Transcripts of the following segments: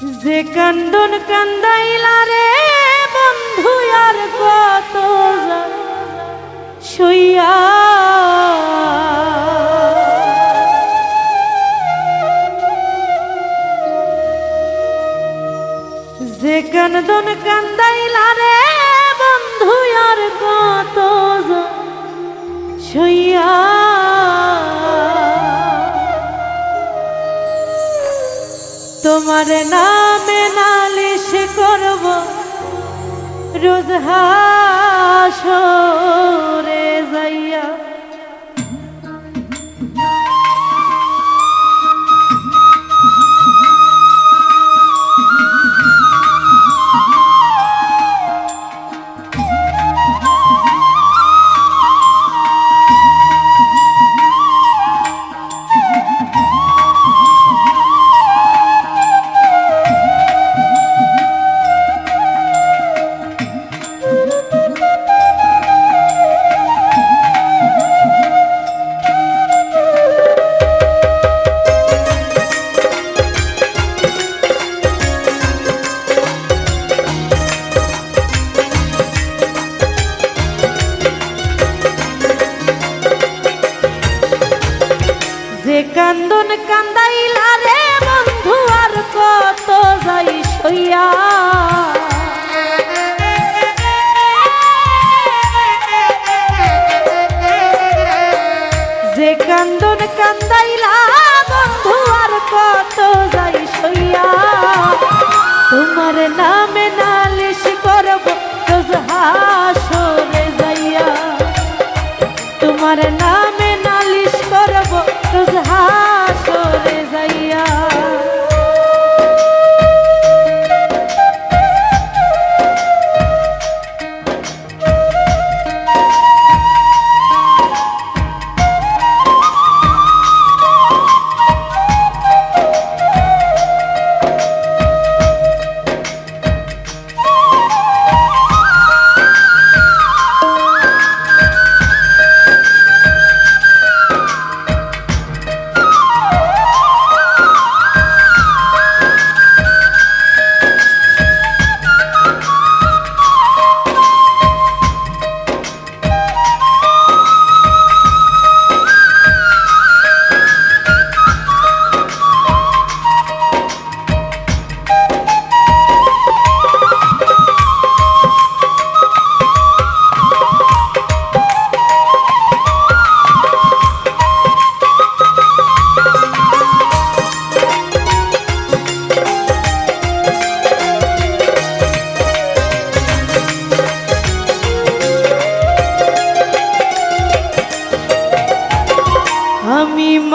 যে কান্দন কান্দাইলা রে বন্ধু, আর কত শুইয়া যে কান্দন কান্দাইলা রে বন্ধু, আর কত শুইয়া তোমার নামে নালিশ করব। রোজ হাসরে যাইয়া যে কান্দন কান্দাইলা রে বন্ধু, আর কত যাই সইয়া। যে কান্দন কান্দাইলা বন্ধু, আর কত যাই সইয়া। তোমার নামে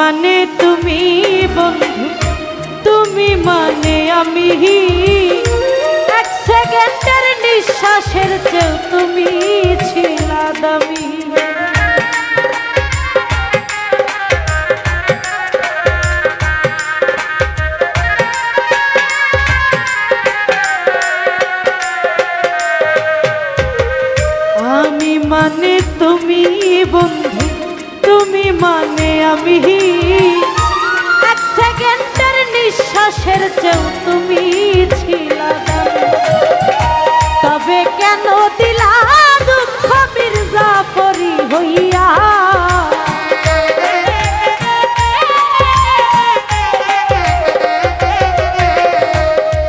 মানে তুমি বন্ধু তুমি মানে আমি। এক সেকেন্ডের নিঃশ্বাসের চেয়েও তুমি ছিলা দামি নিঃশ্বাসের চেয়েও তুমি ছিলা। তবে কেন দিলা দুঃখ মির্জাফরি হইয়া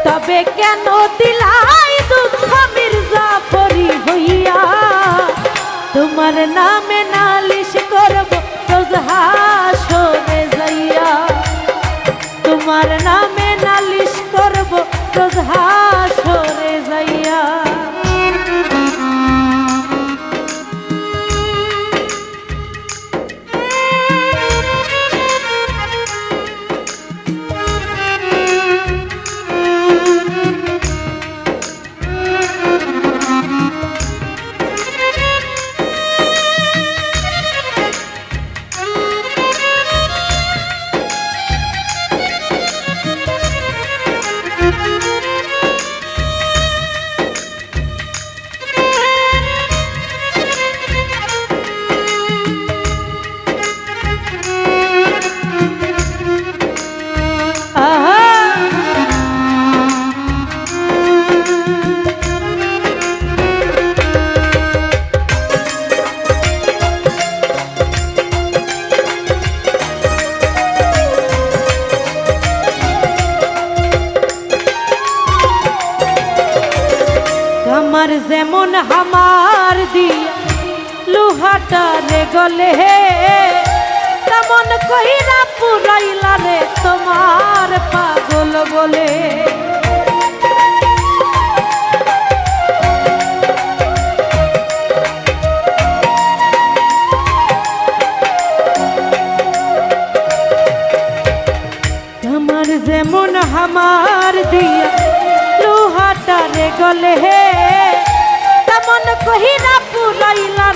তবে কেন দিলাই দুঃখ মির্জাফরি হইয়া তোমার নামে যেমন হামার দিয়া লোহাটা রে গলে হে তেমন কইরা পুরাইলা রে তোমার পাগল বলে।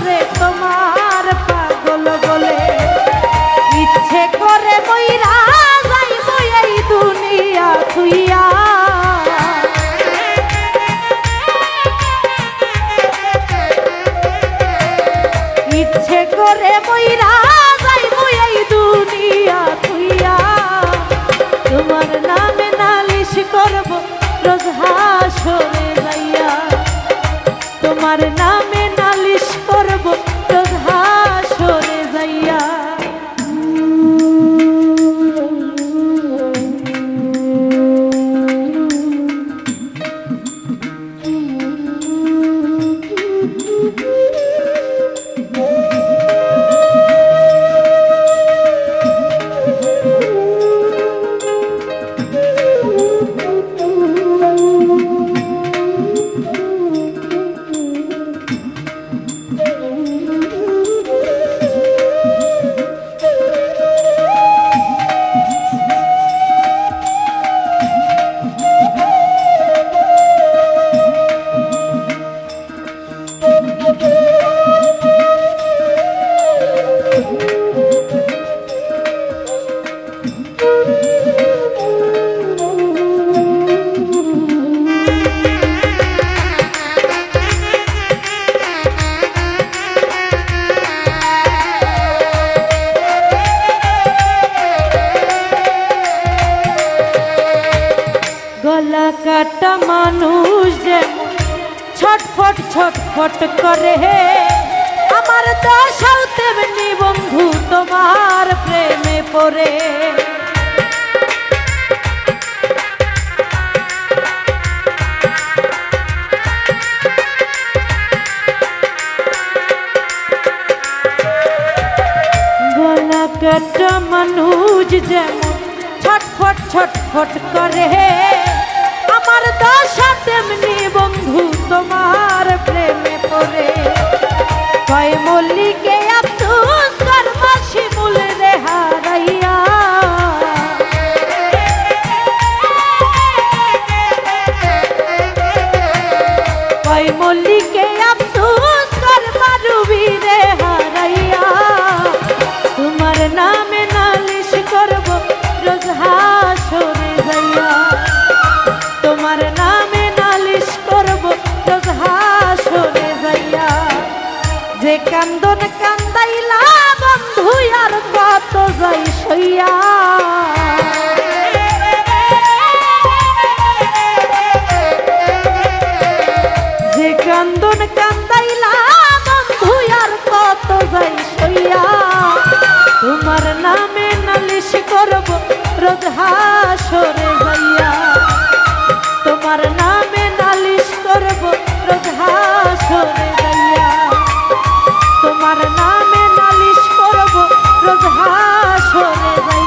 রে তোমার পাগল ছটফট করে আমার দশাও তেমনি বন্ধু তোমার প্রেমে পড়ে। মানুষ যেমন ছটফট ছটফট করে আমার দশা তেমনি বন্ধু তোমার প্রেমে পড়ে। কয় মল্লিকে সইয়া যে কান্দন কান্দাইলা, বন্ধু, আর কত যাই সইয়া। তোমার নামে নালিশ করব রোজ হাসরে যাইয়া। তোমার নামে নালিশ করব রোজ হাসরে যাইয়া। তোমার নামে যাইয়া